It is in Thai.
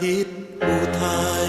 ทิตย์อุทัย